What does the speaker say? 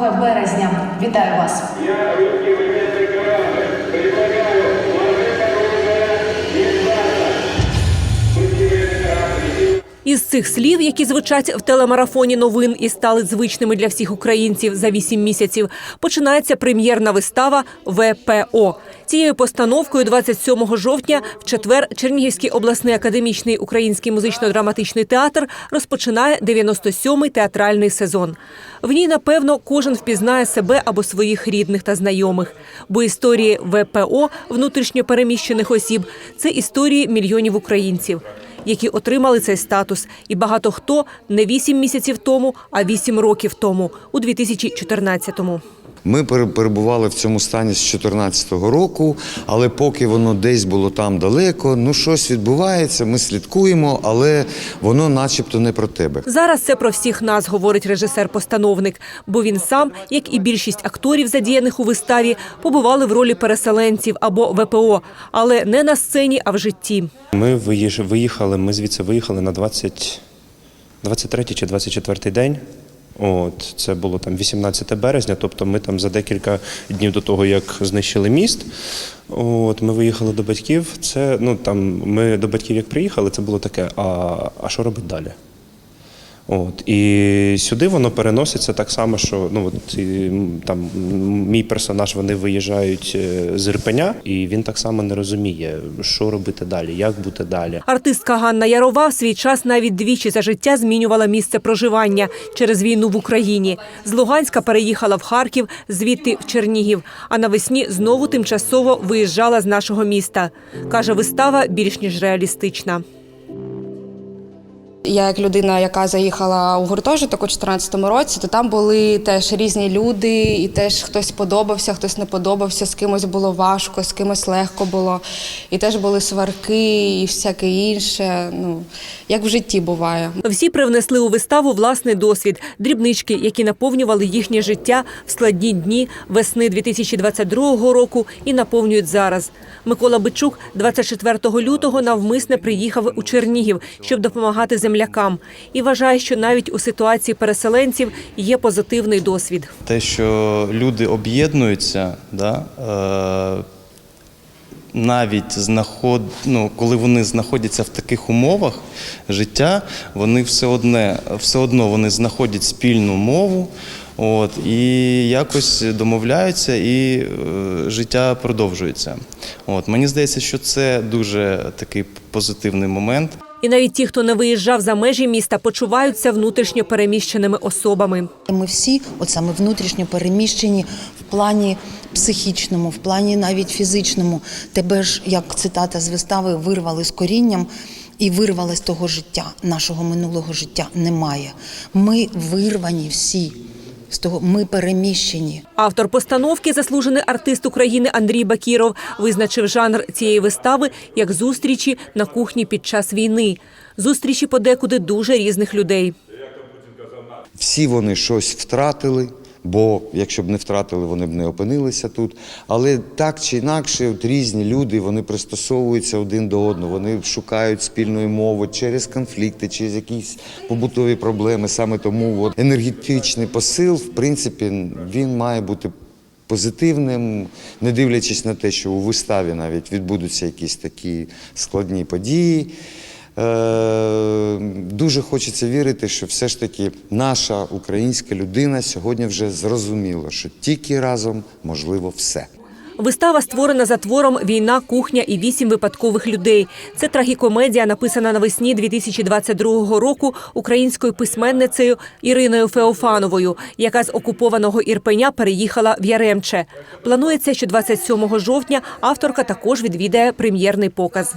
2 березня. Вітаю вас! Із цих слів, які звучать в телемарафоні новин і стали звичними для всіх українців за вісім місяців, починається прем'єрна вистава ВПО. Цією постановкою 27 жовтня в четвер Чернігівський обласний академічний український музично-драматичний театр розпочинає 97-й театральний сезон. В ній, напевно, кожен впізнає себе або своїх рідних та знайомих. Бо історії ВПО внутрішньо переміщених осіб це історії мільйонів українців які отримали цей статус, і багато хто не вісім місяців тому, а вісім років тому, у 2014-му. Ми перебували в цьому стані з 2014 року, але поки воно десь було там далеко, ну щось відбувається, ми слідкуємо, але воно начебто не про тебе. Зараз це про всіх нас, говорить режисер-постановник, бо він сам, як і більшість акторів, задіяних у виставі, побували в ролі переселенців або ВПО, але не на сцені, а в житті. Ми виїхали, ми звідси виїхали на 20, 23 чи 24 день. От, це було там 18 березня, тобто ми там за декілька днів до того, як знищили міст. От, ми виїхали до батьків. Це, ну, там, ми до батьків як приїхали, це було таке, а, а що робити далі? От, і сюди воно переноситься так само, що ну, от, і, там, мій персонаж вони виїжджають е, з Ірпеня, і він так само не розуміє, що робити далі, як бути далі. Артистка Ганна Ярова в свій час навіть двічі за життя змінювала місце проживання через війну в Україні. З Луганська переїхала в Харків, звідти в Чернігів. А навесні знову тимчасово виїжджала з нашого міста. Каже, вистава більш ніж реалістична. Я як людина, яка заїхала у гуртожиток у 2014 році, то там були теж різні люди, і теж хтось подобався, хтось не подобався, з кимось було важко, з кимось легко було. І теж були сварки і всяке інше. Ну, як в житті буває. Всі привнесли у виставу власний досвід, дрібнички, які наповнювали їхнє життя в складні дні весни 2022 року і наповнюють зараз. Микола Бичук 24 лютого навмисне приїхав у Чернігів, щоб допомагати землякам, і вважає, що навіть у ситуації переселенців є позитивний досвід. те, що люди об'єднуються, да, е, навіть знаход, ну, коли вони знаходяться в таких умовах життя, вони все, одне, все одно вони знаходять спільну мову. От, і якось домовляються, і е, життя продовжується. От, мені здається, що це дуже такий позитивний момент. І навіть ті, хто не виїжджав за межі міста, почуваються внутрішньо переміщеними особами. Ми всі, от саме внутрішньо переміщені в плані психічному, в плані навіть фізичному. Тебе ж, як цитата з вистави, вирвали з корінням і вирвали з того життя. Нашого минулого життя немає. Ми вирвані всі з того, ми переміщені. Автор постановки, заслужений артист України Андрій Бакіров, визначив жанр цієї вистави як зустрічі на кухні під час війни. Зустрічі подекуди дуже різних людей. Всі вони щось втратили, бо якщо б не втратили, вони б не опинилися тут. Але так чи інакше, от різні люди вони пристосовуються один до одного, вони шукають спільної мови через конфлікти, через якісь побутові проблеми. Саме тому от, енергетичний посил, в принципі, він має бути. Позитивним, не дивлячись на те, що у виставі навіть відбудуться якісь такі складні події. Е, Дуже хочеться вірити, що все ж таки наша українська людина сьогодні вже зрозуміла, що тільки разом можливо все. Вистава створена за твором Війна, кухня і вісім випадкових людей. Це трагікомедія, написана навесні 2022 року українською письменницею Іриною Феофановою, яка з окупованого Ірпеня переїхала в Яремче. Планується, що 27 жовтня авторка також відвідає прем'єрний показ.